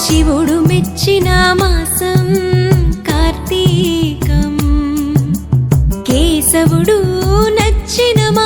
శివుడు మెచ్చిన మాసం కేశవుడు నచ్చిన మా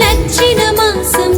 నచ్చిన మాసం